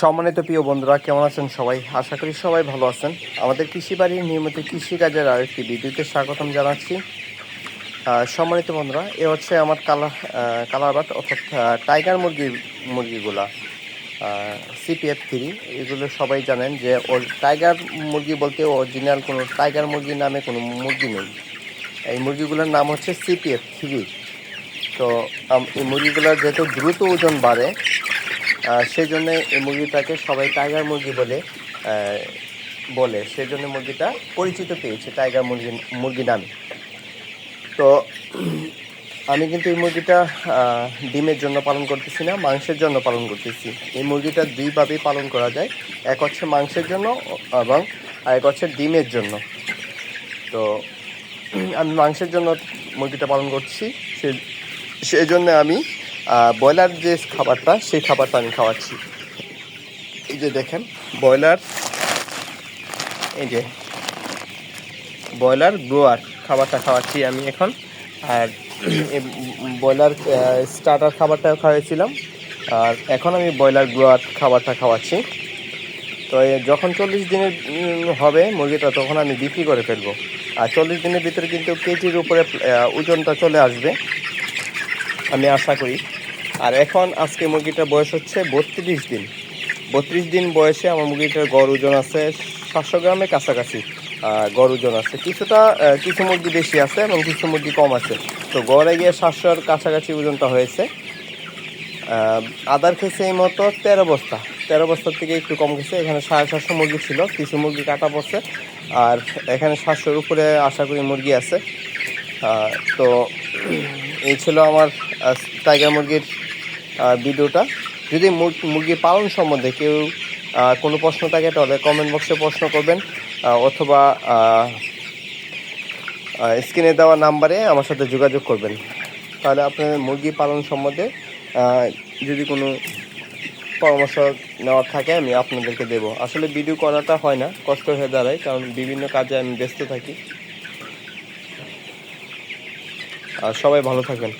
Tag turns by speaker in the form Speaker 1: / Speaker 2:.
Speaker 1: সম্মানিত প্রিয় বন্ধুরা, কেমন আছেন সবাই? আশা করি সবাই ভালো আছেন। আমাদের কৃষি বাড়ির নিয়মিত কৃষিকাজের আরেকটি ভিডিওতে স্বাগতম জানাচ্ছি। সম্মানিত বন্ধুরা, এ হচ্ছে আমার কালা কালার বাট অর্থাৎ টাইগার মুরগি, মুরগিগুলা সিপিএফ থ্রি এগুলো সবাই জানেন যে, ওর টাইগার মুরগি বলতে অরিজিনাল কোনো টাইগার মুরগি নামে কোনো মুরগি নেই। এই মুরগিগুলোর নাম হচ্ছে সিপিএফ থ্রি তো এই মুরগিগুলোর যেহেতু দ্রুত ওজন বাড়ে সেই জন্য এই মুরগিটাকে সবাই টাইগার মুরগি বলে বলে। সেই জন্য মুরগিটা পরিচিত পেয়েছে টাইগার মুরগি মুরগি নামে। তো আমি কিন্তু এই মুরগিটা ডিমের জন্য পালন করতেছি না, মাংসের জন্য পালন করতেছি। এই মুরগিটা দুইভাবেই পালন করা যায়, এক হচ্ছে মাংসের জন্য এবং আরেক হচ্ছে ডিমের জন্য। তো আমি মাংসের জন্য মুরগিটা পালন করছি, সে সেই জন্য আমি ব্রয়লার যে খাবারটা, সেই খাবারটা আমি খাওয়াচ্ছি। এই যে দেখেন, ব্রয়লার, এই যে ব্রয়লার গ্রোয়ার খাবারটা খাওয়াচ্ছি আমি এখন। আর ব্রয়লার স্টার্টার খাবারটা খাওয়াইছিলাম। আর এখন আমি ব্রয়লার গ্রোয়ার খাবারটা খাওয়াচ্ছি। তো যখন চল্লিশ দিনের হবে মুরগিটা, তখন আমি বিক্রি করে ফেলব। আর চল্লিশ দিনের ভিতরে কিন্তু কেজির উপরে ওজনটা চলে আসবে। আমি আশা করি। আর এখন আজকে মুরগিটার বয়স হচ্ছে বত্রিশ দিন। বত্রিশ দিন বয়সে আমার মুরগিটার গড় ওজন আছে সাতশো গ্রামের কাছাকাছি গড় ওজন আছে। কিছুটা কিছু মুরগি বেশি আছে এবং কিছু মুরগি কম আছে। তো গড়ে গিয়ে সাতশোর কাছাকাছি ওজনটা হয়েছে। আদার খেয়েছে এই মতো তেরো বস্তা। তেরো বস্তার থেকে একটু কম গেছে এখানে সাড়ে সাতশো মুরগি ছিল। কিছু মুরগি কাটা পড়ছে। আর এখানে সাতশোর উপরে আশা করি মুরগি আছে। তো এই ছিল আমার টাইগার মুরগির ভিডিওটা। যদি মুর- মুরগি পালন সম্বন্ধে কেউ কোনো প্রশ্ন থাকে, তাহলে কমেন্ট বক্সে প্রশ্ন করবেন অথবা স্ক্রিনে দেওয়া নাম্বারে আমার সাথে যোগাযোগ করবেন। তাহলে আপনাদের মুরগি পালন সম্বন্ধে যদি কোনো পরামর্শ নেওয়ার থাকে, আমি আপনাদেরকে দেব। আসলে ভিডিও করাটা হয় না, কষ্ট হয়ে দাঁড়ায়, কারণ বিভিন্ন কাজে আমি ব্যস্ত থাকি। আর সবাই ভালো থাকবেন